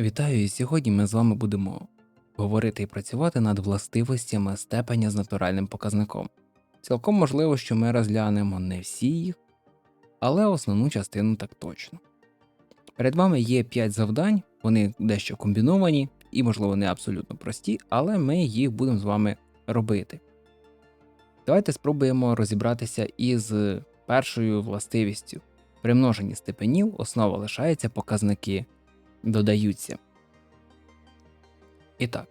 Вітаю, і сьогодні ми з вами будемо говорити і працювати над властивостями степеня з натуральним показником. Цілком можливо, що ми розглянемо не всі їх, але основну частину так точно. Перед вами є 5 завдань, вони дещо комбіновані і, можливо, не абсолютно прості, але ми їх будемо з вами робити. Давайте спробуємо розібратися із першою властивістю. При множенні степенів основа лишається показники додаються. І так,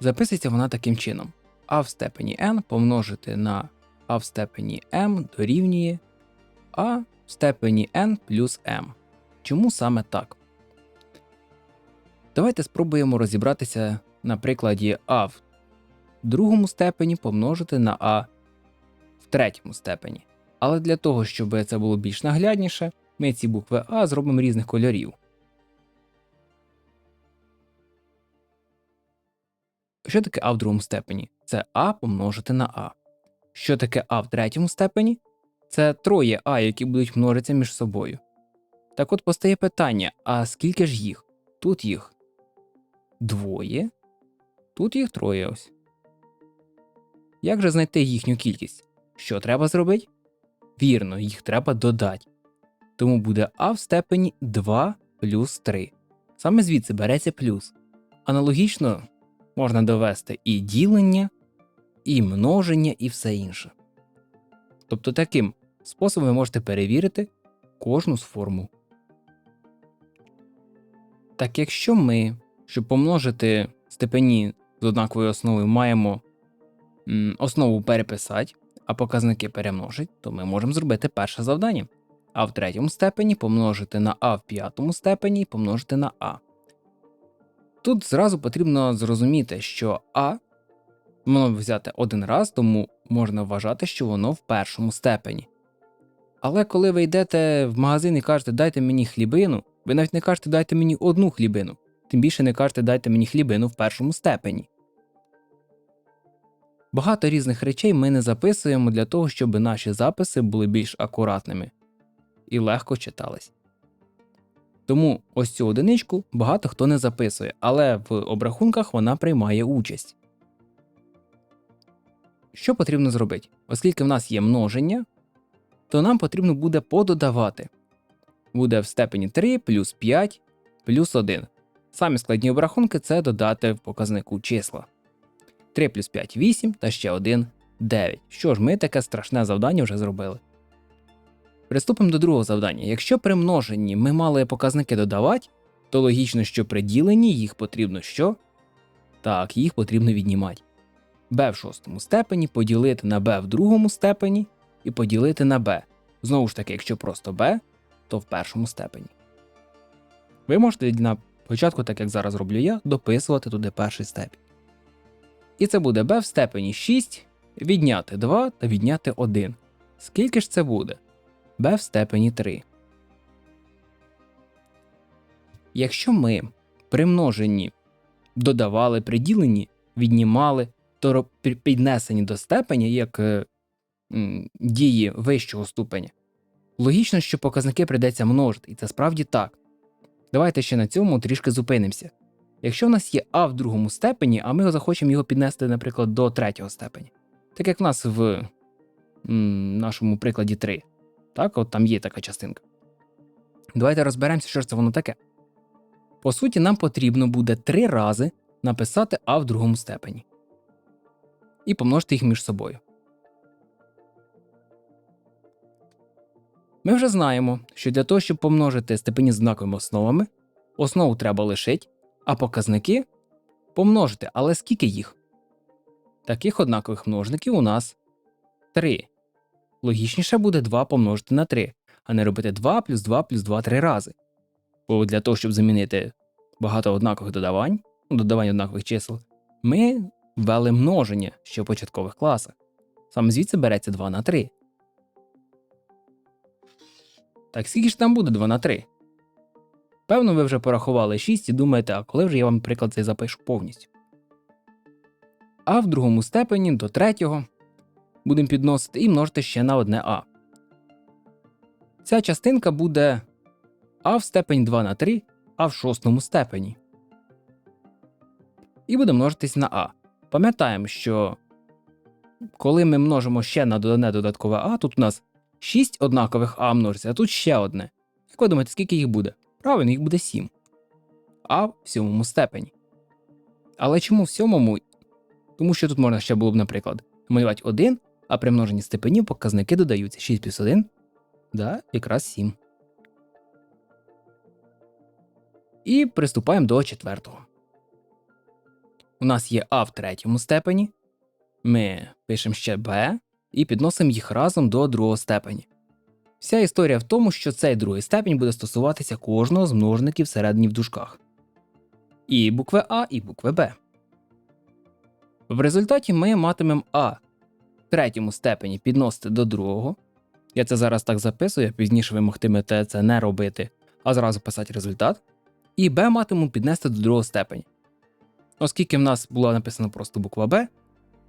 записується вона таким чином: а в степені n помножити на а в степені m дорівнює а в степені n плюс m. Чому саме так? Давайте спробуємо розібратися на прикладі а в другому степені помножити на а в третьому степені. Але для того, щоб це було більш наглядніше, ми ці букви А зробимо різних кольорів. Що таке А в другому степені? Це А помножити на А. Що таке А в третьому степені? Це троє А, які будуть множитися між собою. Так от постає питання: а скільки ж їх? Тут їх двоє, тут їх троє ось. Як же знайти їхню кількість? Що треба зробити? Вірно, їх треба додати. Тому буде А в степені 2 плюс 3. Саме звідси береться плюс. Аналогічно можна довести і ділення, і множення, і все інше. Тобто таким способом ви можете перевірити кожну з формул. Так якщо ми, щоб помножити степені з однаковою основою, маємо основу переписати, а показники перемножити, то ми можемо зробити перше завдання. А в третьому степені помножити на А в п'ятому степені і помножити на А. Тут зразу потрібно зрозуміти, що А воно взяти один раз, тому можна вважати, що воно в першому степені. Але коли ви йдете в магазин і кажете, дайте мені хлібину, ви навіть не кажете, дайте мені одну хлібину, тим більше не кажете, дайте мені хлібину в першому степені. Багато різних речей ми не записуємо для того, щоб наші записи були більш акуратними і легко читались. Тому ось цю одиничку багато хто не записує, але в обрахунках вона приймає участь. Що потрібно зробити? Оскільки в нас є множення, то нам потрібно буде пододавати. Буде в степені 3 плюс 5 плюс 1. Самі складні обрахунки це додати в показнику числа. 3 плюс 5 8 та ще 1 9. Що ж, ми таке страшне завдання вже зробили. Приступимо до другого завдання. Якщо при множенні ми мали показники додавати, то логічно, що при діленні їх потрібно що? Так, їх потрібно віднімати. b в шостому степені поділити на b в другому степені і поділити на b. Знову ж таки, якщо просто b, то в першому степені. Ви можете на початку, так як зараз роблю я, дописувати туди перший степінь. І це буде b в степені 6, відняти 2 та відняти 1. Скільки ж це буде? B в степені 3. Якщо ми при множенні додавали при діленні, віднімали, то піднесені до степеня як е, дії вищого ступеня, логічно, що показники прийдеться множити, і це справді так. Давайте ще на цьому трішки зупинимося. Якщо в нас є а в другому степені, а ми захочемо його піднести, наприклад, до третього степеня, так як в нас в м, нашому прикладі 3. Так, от там є така частинка. Давайте розберемося, що ж це воно таке. По суті, нам потрібно буде три рази написати А в другому степені і помножити їх між собою. Ми вже знаємо, що для того, щоб помножити степені з знаковими основами, основу треба лишити, а показники помножити. Але скільки їх? Таких однакових множників у нас 3. Логічніше буде 2 помножити на 3, а не робити 2 плюс 2 плюс 2 три рази. Бо для того, щоб замінити багато однакових додавань, ну, додавань однакових чисел, ми ввели множення ще в початкових класах. Саме звідси береться 2 на 3. Так скільки ж там буде 2 на 3? Певно, ви вже порахували 6 і думаєте, а коли вже я вам приклад цей запишу повністю. А в другому степені до третього будемо підносити і множити ще на одне А. Ця частинка буде А в степень 2 на 3 а в шостому степені. І буде множитись на а. Пам'ятаємо, що коли ми множимо ще на додане додаткове а, тут у нас 6 однакових а множиться, а тут ще одне. Як ви думаєте, скільки їх буде? Правильно, їх буде 7. А в сьомому степені. Але чому в сьомому? Тому що тут можна ще було б, наприклад, малювати 1, а при множенні степенів показники додаються 6 плюс 1, да, якраз 7. І приступаємо до четвертого. У нас є А в третьому степені. Ми пишемо ще Б і підносимо їх разом до другого степені. Вся історія в тому, що цей другий степень буде стосуватися кожного з множників всередині в дужках. І букви А, і букви Б. В результаті ми матимемо А третьому степені підносити до другого. Я це зараз так записую, пізніше ви могтимете це не робити, а зразу писати результат. І Б матиму піднести до другого степені. Оскільки в нас була написана просто буква Б,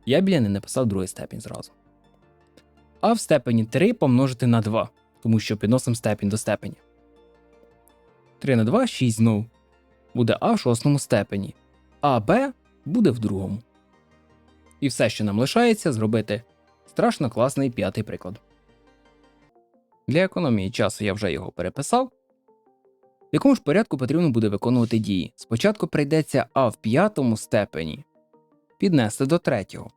я біля не написав другий степень зразу. А в степені 3 помножити на 2, тому що підносимо степінь до степені. 3 на 2 6 знов. Буде А в шостому степені, а Б буде в другому. І все, що нам лишається, зробити страшно класний п'ятий приклад. Для економії часу я вже його переписав. В якому ж порядку потрібно буде виконувати дії? Спочатку прийдеться А в п'ятому степені піднести до третього,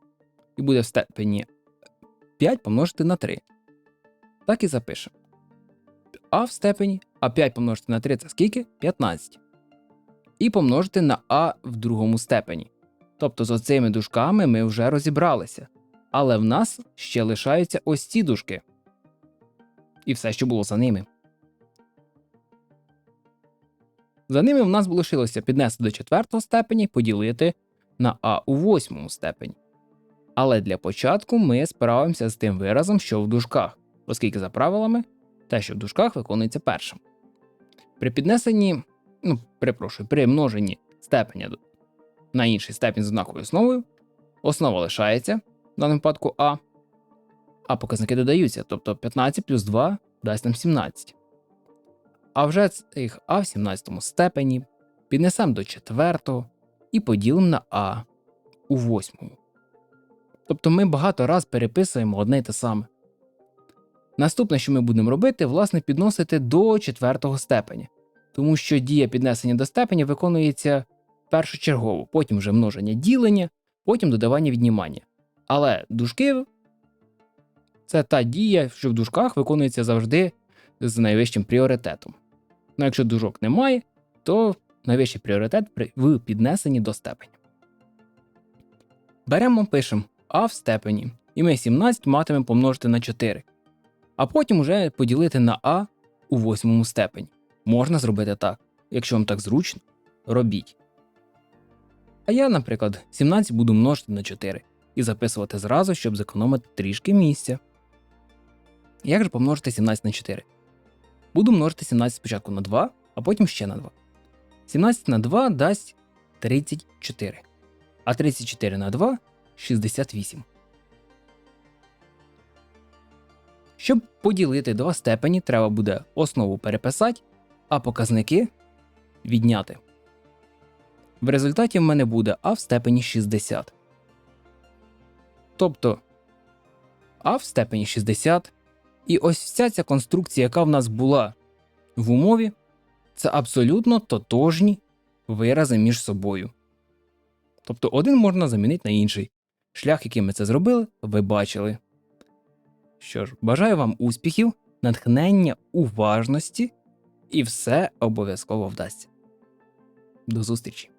і буде в степені 5 помножити на 3. Так і запишемо. А в степені, а 5 помножити на 3 це скільки? 15. І помножити на А в другому степені. Тобто з оцими дужками ми вже розібралися. Але в нас ще лишаються ось ці дужки. І все, що було за ними. За ними в нас лишилося піднести до четвертого степені, поділити на А у восьмому степені. Але для початку ми справимося з тим виразом, що в дужках, оскільки за правилами те, що в дужках виконується першим. При піднесенні, ну, перепрошую, при множенні степеня на інший степінь з однаковою основою, основа лишається, в даному випадку А, а показники додаються, тобто 15 плюс 2 дасть нам 17. А вже цих А в 17 степені піднесемо до четвертого і поділимо на А у восьмому. Тобто ми багато раз переписуємо одне й те саме. Наступне, що ми будемо робити, власне, підносити до четвертого степеня, тому що дія піднесення до степеня виконується першочергово, потім вже множення ділення, потім додавання віднімання. Але дужки це та дія, що в дужках виконується завжди з найвищим пріоритетом. Ну, якщо дужок немає, то найвищий пріоритет в піднесенні до степеня. Беремо, пишемо А в степені, і ми 17 матимемо помножити на 4, а потім уже поділити на А у восьмому степені. Можна зробити так. Якщо вам так зручно, робіть. А я, наприклад, 17 буду множити на 4 і записувати зразу, щоб зекономити трішки місця. Як же помножити 17 на 4? Буду множити 17 спочатку на 2, а потім ще на 2. 17 на 2 дасть 34. А 34 на 2 68. Щоб поділити два степені, треба буде основу переписати, а показники відняти. В результаті в мене буде А в степені 60. Тобто А в степені 60. І ось вся ця конструкція, яка в нас була в умові, це абсолютно тотожні вирази між собою. Тобто один можна замінити на інший. Шлях, яким ми це зробили, ви бачили. Що ж, бажаю вам успіхів, натхнення, уважності, і все обов'язково вдасться. До зустрічі!